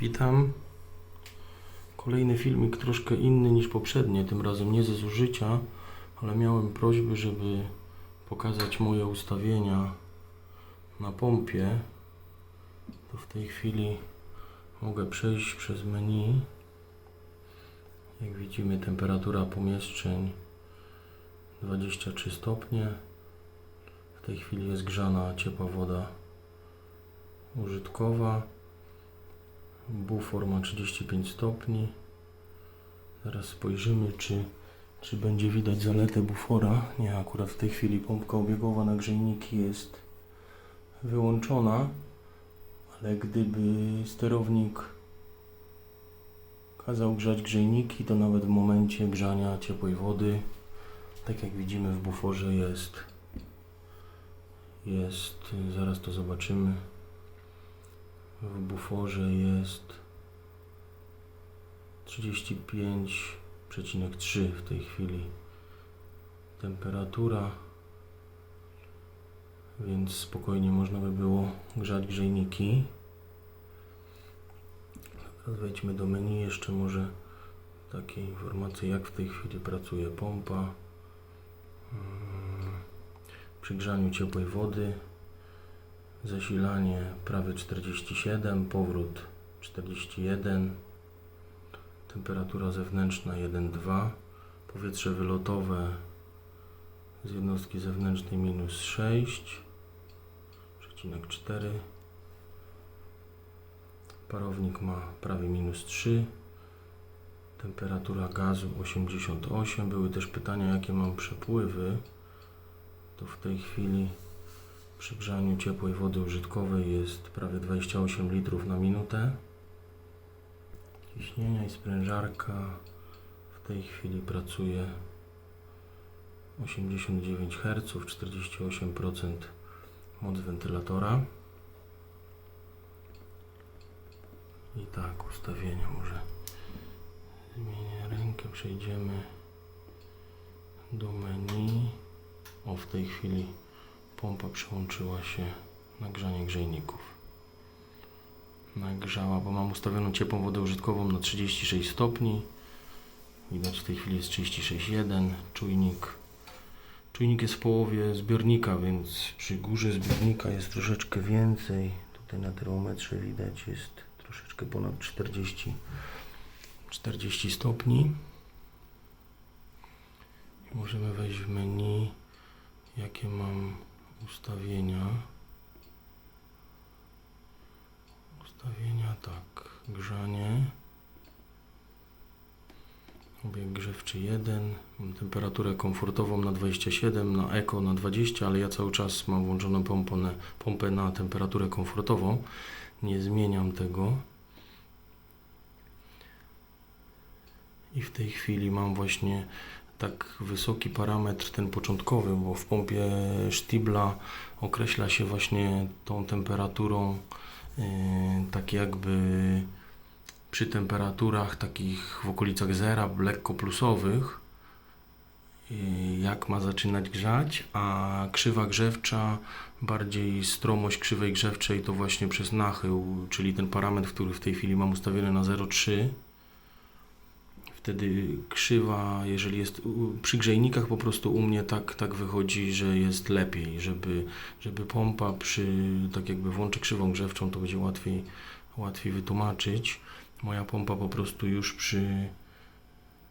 Witam. Kolejny filmik troszkę inny niż poprzednie, tym razem nie ze zużycia, ale miałem prośbę, żeby pokazać moje ustawienia na pompie. To w tej chwili mogę przejść przez menu. Jak widzimy temperatura pomieszczeń 23 stopnie. W tej chwili jest grzana ciepła woda użytkowa. Bufor ma 35 stopni. Zaraz spojrzymy, czy, czy będzie widać zaletę bufora. Nie, akurat w tej chwili pompka obiegowa na grzejniki jest wyłączona, ale gdyby sterownik kazał grzać grzejniki, to nawet w momencie grzania ciepłej wody, tak jak widzimy w buforze jest jest, zaraz to zobaczymy. W buforze jest 35,3 w tej chwili temperatura, więc spokojnie można by było grzać grzejniki. Teraz wejdźmy do menu, jeszcze może takie informacje jak w tej chwili pracuje pompa. Mm, Przy grzaniu ciepłej wody Zasilanie prawie 47, powrót 41, temperatura zewnętrzna 1,2, powietrze wylotowe z jednostki zewnętrznej minus 6,4, parownik ma prawie minus 3, temperatura gazu 88. Były też pytania, jakie mam przepływy. To w tej chwili przy grzaniu ciepłej wody użytkowej jest prawie 28 litrów na minutę. Ciśnienia i sprężarka w tej chwili pracuje 89 Hz, 48% moc wentylatora. I tak, ustawienia może zmienię rękę, przejdziemy do menu. O, w tej chwili pompa przełączyła się na grzanie grzejników. Nagrzała, bo mam ustawioną ciepłą wodę użytkową na 36 stopni. Widać w tej chwili jest 36,1. Czujnik. Czujnik jest w połowie zbiornika, więc przy górze zbiornika jest troszeczkę więcej. Tutaj na termometrze widać jest troszeczkę ponad 40, 40 stopni. I możemy wejść w menu, jakie mam ustawienia. Ustawienia tak, grzanie. Obieg grzewczy 1. Mam temperaturę komfortową na 27, na eko na 20, ale ja cały czas mam włączoną pompę pompę na temperaturę komfortową. Nie zmieniam tego. I w tej chwili mam właśnie tak wysoki parametr, ten początkowy, bo w pompie Stibla określa się właśnie tą temperaturą, yy, tak jakby przy temperaturach takich w okolicach zera, lekko plusowych, yy, jak ma zaczynać grzać, a krzywa grzewcza, bardziej stromość krzywej grzewczej to właśnie przez nachył, czyli ten parametr, który w tej chwili mam ustawiony na 0,3 wtedy krzywa, jeżeli jest przy grzejnikach po prostu u mnie tak, tak wychodzi, że jest lepiej, żeby, żeby pompa przy, tak jakby włączę krzywą grzewczą, to będzie łatwiej, łatwiej wytłumaczyć. Moja pompa po prostu już przy,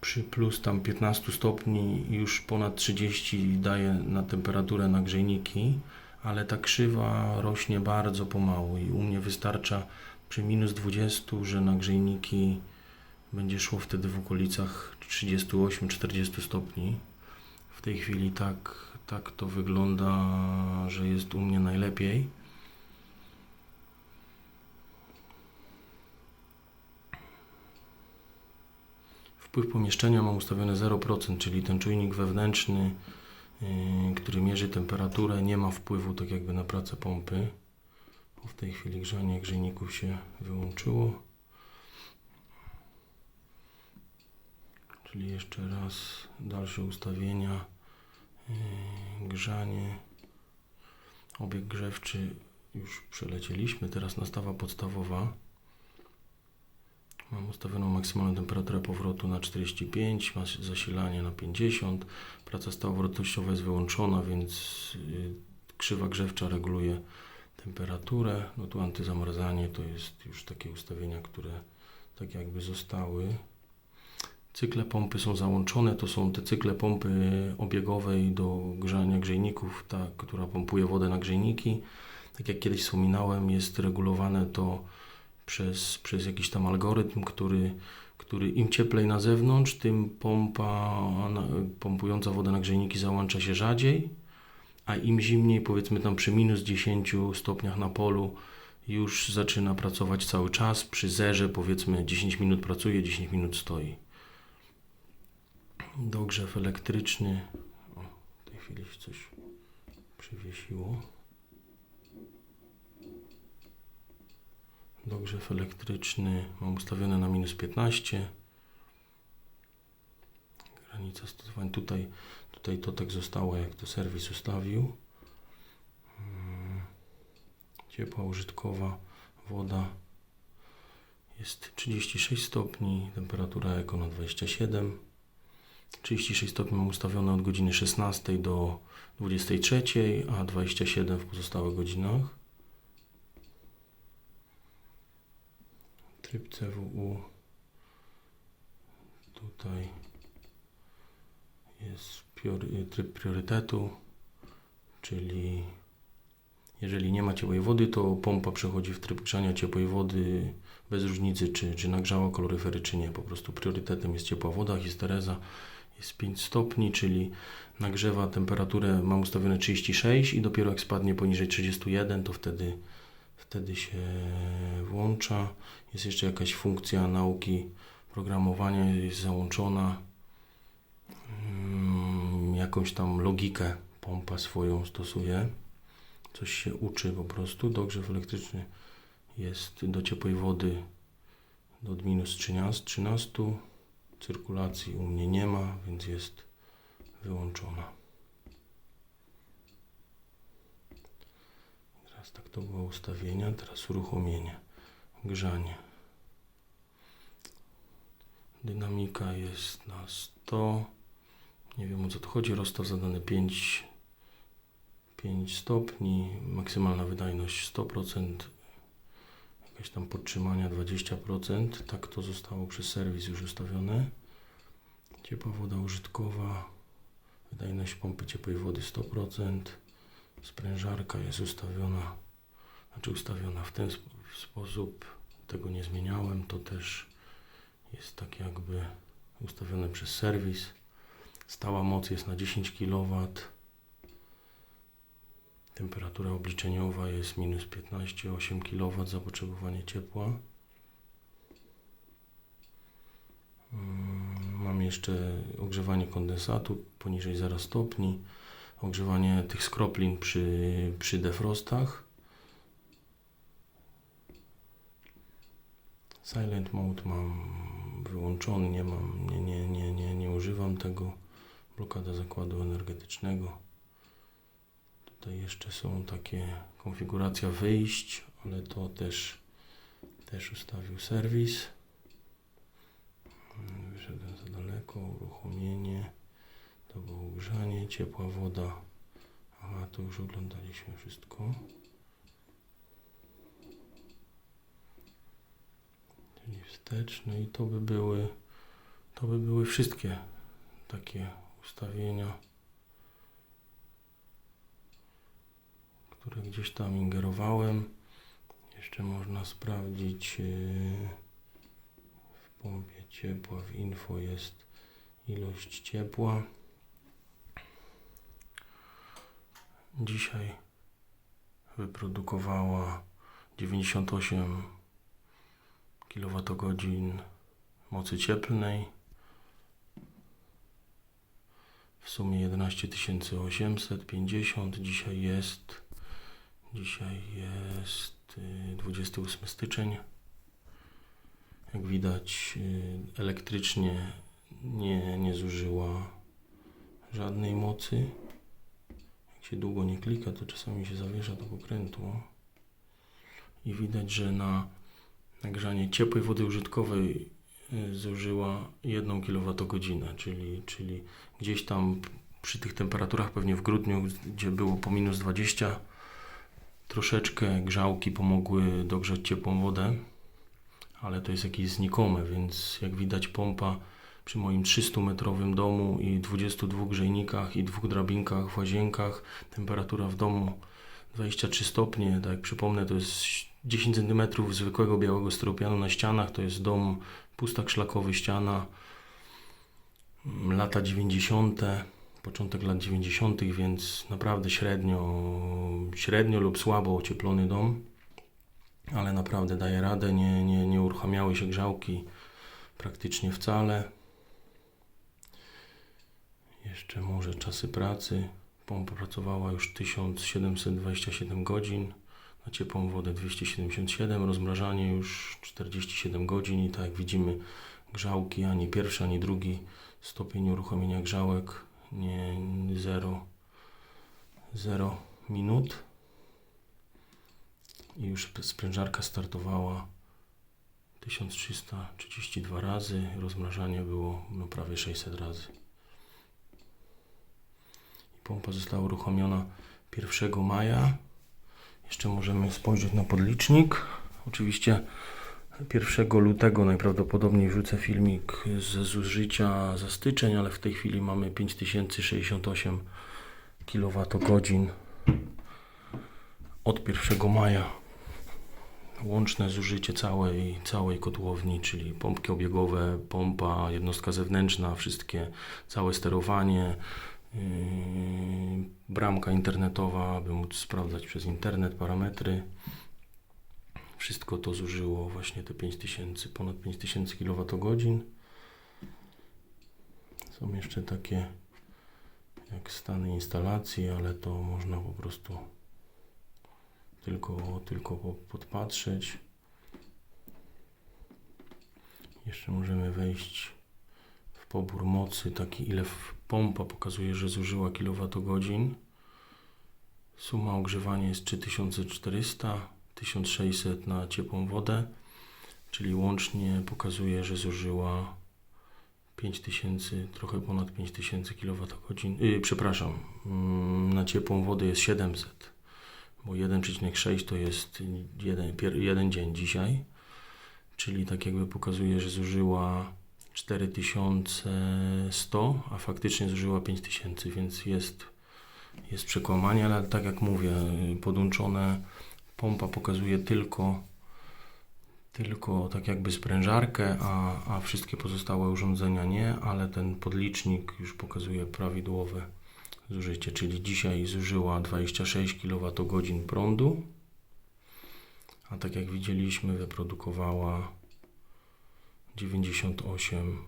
przy plus tam 15 stopni już ponad 30 daje na temperaturę na grzejniki, ale ta krzywa rośnie bardzo pomału i u mnie wystarcza przy minus 20, że na grzejniki będzie szło wtedy w okolicach 38-40 stopni. W tej chwili tak, tak to wygląda, że jest u mnie najlepiej. Wpływ pomieszczenia mam ustawiony 0%, czyli ten czujnik wewnętrzny, yy, który mierzy temperaturę, nie ma wpływu tak jakby na pracę pompy. Bo W tej chwili grzanie grzejników się wyłączyło. Czyli jeszcze raz dalsze ustawienia, yy, grzanie, obieg grzewczy już przelecieliśmy, teraz nastawa podstawowa. Mam ustawioną maksymalną temperaturę powrotu na 45, ma zasilanie na 50. Praca stałowrotnościowa jest wyłączona, więc y, krzywa grzewcza reguluje temperaturę. No tu antyzamarzanie to jest już takie ustawienia, które tak jakby zostały. Cykle pompy są załączone, to są te cykle pompy obiegowej do grzania grzejników, ta, która pompuje wodę na grzejniki. Tak jak kiedyś wspominałem, jest regulowane to przez, przez jakiś tam algorytm, który, który im cieplej na zewnątrz, tym pompa pompująca wodę na grzejniki załącza się rzadziej, a im zimniej, powiedzmy tam przy minus 10 stopniach na polu, już zaczyna pracować cały czas. Przy zerze powiedzmy 10 minut pracuje, 10 minut stoi. Dogrzew elektryczny. O, w tej chwili coś przywiesiło. Dogrzew elektryczny mam ustawiony na minus 15. Granica stosowań tutaj, tutaj to tak zostało, jak to serwis ustawił. Mm, Ciepła użytkowa woda jest 36 stopni, temperatura eko na 27. 36 stopni mam ustawione od godziny 16 do 23, a 27 w pozostałych godzinach. Tryb CWU tutaj jest tryb priorytetu, czyli jeżeli nie ma ciepłej wody, to pompa przechodzi w tryb grzania ciepłej wody bez różnicy, czy, czy nagrzała kaloryfery, czy nie. Po prostu priorytetem jest ciepła woda, histereza jest 5 stopni, czyli nagrzewa temperaturę, mam ustawione 36 i dopiero jak spadnie poniżej 31, to wtedy, wtedy się włącza. Jest jeszcze jakaś funkcja nauki programowania, jest załączona. Mm, Jakąś tam logikę pompa swoją stosuje. Coś się uczy po prostu. Dogrzew elektryczny jest do ciepłej wody od minus 13. 13. Cyrkulacji u mnie nie ma, więc jest wyłączona. Teraz tak to było ustawienia, teraz uruchomienie, grzanie. Dynamika jest na 100. Nie wiem o co tu chodzi. Rozstaw zadany 5, 5 stopni. Maksymalna wydajność 100%. Jakieś tam podtrzymania 20%. Tak to zostało przez serwis już ustawione. Ciepła woda użytkowa. Wydajność pompy ciepłej wody 100%. Sprężarka jest ustawiona, znaczy ustawiona w ten sp- sposób. Tego nie zmieniałem. To też jest tak jakby ustawione przez serwis. Stała moc jest na 10 kW. Temperatura obliczeniowa jest minus 15, 8 kW zapotrzebowanie ciepła. Mm, Mam jeszcze ogrzewanie kondensatu poniżej 0 stopni, ogrzewanie tych skroplin przy, przy defrostach. Silent mode mam wyłączony, nie mam, nie, nie, nie, nie, nie używam tego. Blokada zakładu energetycznego. Tutaj jeszcze są takie konfiguracja wyjść, ale to też, też ustawił serwis. Mm, Wyszedłem za daleko, uruchomienie, to było grzanie, ciepła woda. Aha, to już oglądaliśmy wszystko. Czyli wstecz, no i to by były, to by były wszystkie takie ustawienia. Które gdzieś tam ingerowałem. Jeszcze można sprawdzić yy, w pompie ciepła, w info jest ilość ciepła. Dzisiaj wyprodukowała 98 kWh mocy cieplnej. W sumie 11 850. Dzisiaj jest Dzisiaj jest y, 28 styczeń. Jak widać, y, elektrycznie nie, nie zużyła żadnej mocy. Jak się długo nie klika, to czasami się zawiesza do pokrętło. I widać, że na, nagrzanie ciepłej wody użytkowej y, zużyła 1 kWh, czyli, czyli gdzieś tam przy tych temperaturach, pewnie w grudniu, gdzie było po minus 20, troszeczkę grzałki pomogły dogrzać ciepłą wodę, ale to jest jakieś znikome, więc jak widać pompa przy moim 300-metrowym domu i 22 grzejnikach i dwóch drabinkach w łazienkach, temperatura w domu 23 stopnie, tak jak przypomnę, to jest 10 cm zwykłego białego styropianu na ścianach, to jest dom pustak szlakowy, ściana, lata 90., początek lat 90., więc naprawdę średnio, średnio lub słabo ocieplony dom, ale naprawdę daje radę, nie, nie, nie uruchamiały się grzałki praktycznie wcale. Jeszcze może czasy pracy. Pompa pracowała już 1727 godzin, na ciepłą wodę 277, rozmrażanie już 47 godzin i tak jak widzimy grzałki ani pierwszy, ani drugi stopień uruchomienia grzałek nie 0, 0 minut i już sprężarka startowała 1332 razy, rozmrażanie było no, prawie 600 razy. I pompa została uruchomiona 1 maja. Jeszcze możemy spojrzeć na podlicznik. Oczywiście 1 lutego najprawdopodobniej wrzucę filmik ze zużycia za styczeń, ale w tej chwili mamy 5068 kWh od 1 maja. Łączne zużycie całej, całej kotłowni, czyli pompki obiegowe, pompa, jednostka zewnętrzna, wszystkie, całe sterowanie, yy, bramka internetowa, aby móc sprawdzać przez internet parametry. Wszystko to zużyło właśnie te 5000, ponad 5000 kWh. Są jeszcze takie jak stany instalacji, ale to można po prostu tylko, tylko po- podpatrzeć. Jeszcze możemy wejść w pobór mocy, taki ile pompa pokazuje, że zużyła kilowatogodzin. Suma ogrzewania jest 3400, 1600 na ciepłą wodę, czyli łącznie pokazuje, że zużyła 5000, trochę ponad 5000 kWh. Yy, przepraszam, mm, na ciepłą wodę jest 700, bo 1,6 to jest jeden, jeden dzień dzisiaj, czyli tak jakby pokazuje, że zużyła 4100, a faktycznie zużyła 5000, więc jest, jest przekłamanie, ale tak jak mówię, y, podłączone pompa pokazuje tylko tylko tak jakby sprężarkę, a, a wszystkie pozostałe urządzenia nie, ale ten podlicznik już pokazuje prawidłowe zużycie, czyli dzisiaj zużyła 26 kWh prądu, a tak jak widzieliśmy wyprodukowała 98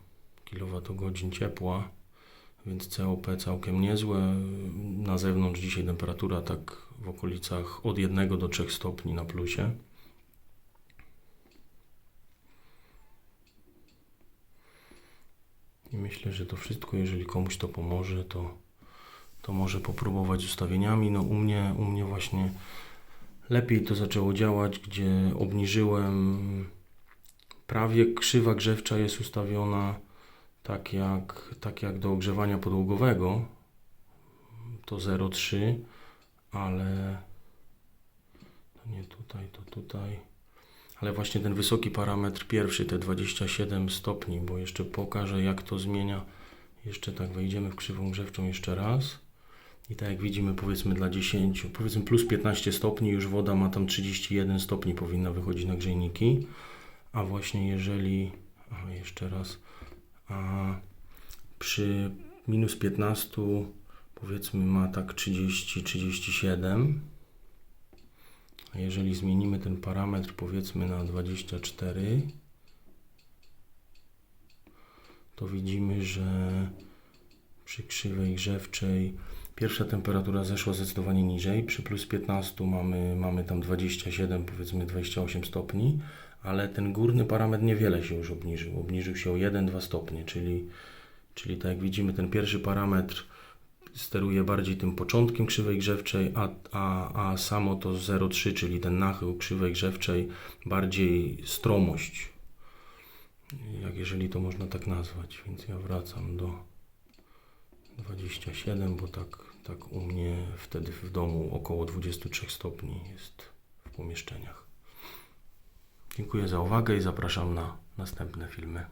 kWh ciepła, więc COP całkiem niezłe. Na zewnątrz dzisiaj temperatura tak w okolicach od 1 do 3 stopni na plusie. I myślę, że to wszystko, jeżeli komuś to pomoże, to, to może popróbować ustawieniami. No u mnie, u mnie właśnie lepiej to zaczęło działać, gdzie obniżyłem prawie krzywa grzewcza jest ustawiona tak jak, tak jak do ogrzewania podłogowego. To 0,3, ale nie tutaj, to tutaj. Ale właśnie ten wysoki parametr pierwszy, te 27 stopni, bo jeszcze pokażę jak to zmienia. Jeszcze tak wejdziemy w krzywą grzewczą jeszcze raz. I tak jak widzimy powiedzmy dla 10, powiedzmy plus 15 stopni, już woda ma tam 31 stopni powinna wychodzić na grzejniki. A właśnie jeżeli, jeszcze raz, przy minus 15 powiedzmy ma tak 30-37. A jeżeli zmienimy ten parametr powiedzmy na 24, to widzimy, że przy krzywej grzewczej pierwsza temperatura zeszła zdecydowanie niżej. Przy plus 15 mamy, mamy tam 27, powiedzmy 28 stopni, ale ten górny parametr niewiele się już obniżył. Obniżył się o 1-2 stopnie, czyli, czyli tak jak widzimy, ten pierwszy parametr steruje bardziej tym początkiem krzywej grzewczej, a, a, a samo to 0,3, czyli ten nachył krzywej grzewczej, bardziej stromość, jak jeżeli to można tak nazwać. Więc ja wracam do 27, bo tak, tak u mnie wtedy w domu około 23 stopni jest w pomieszczeniach. Dziękuję za uwagę i zapraszam na następne filmy.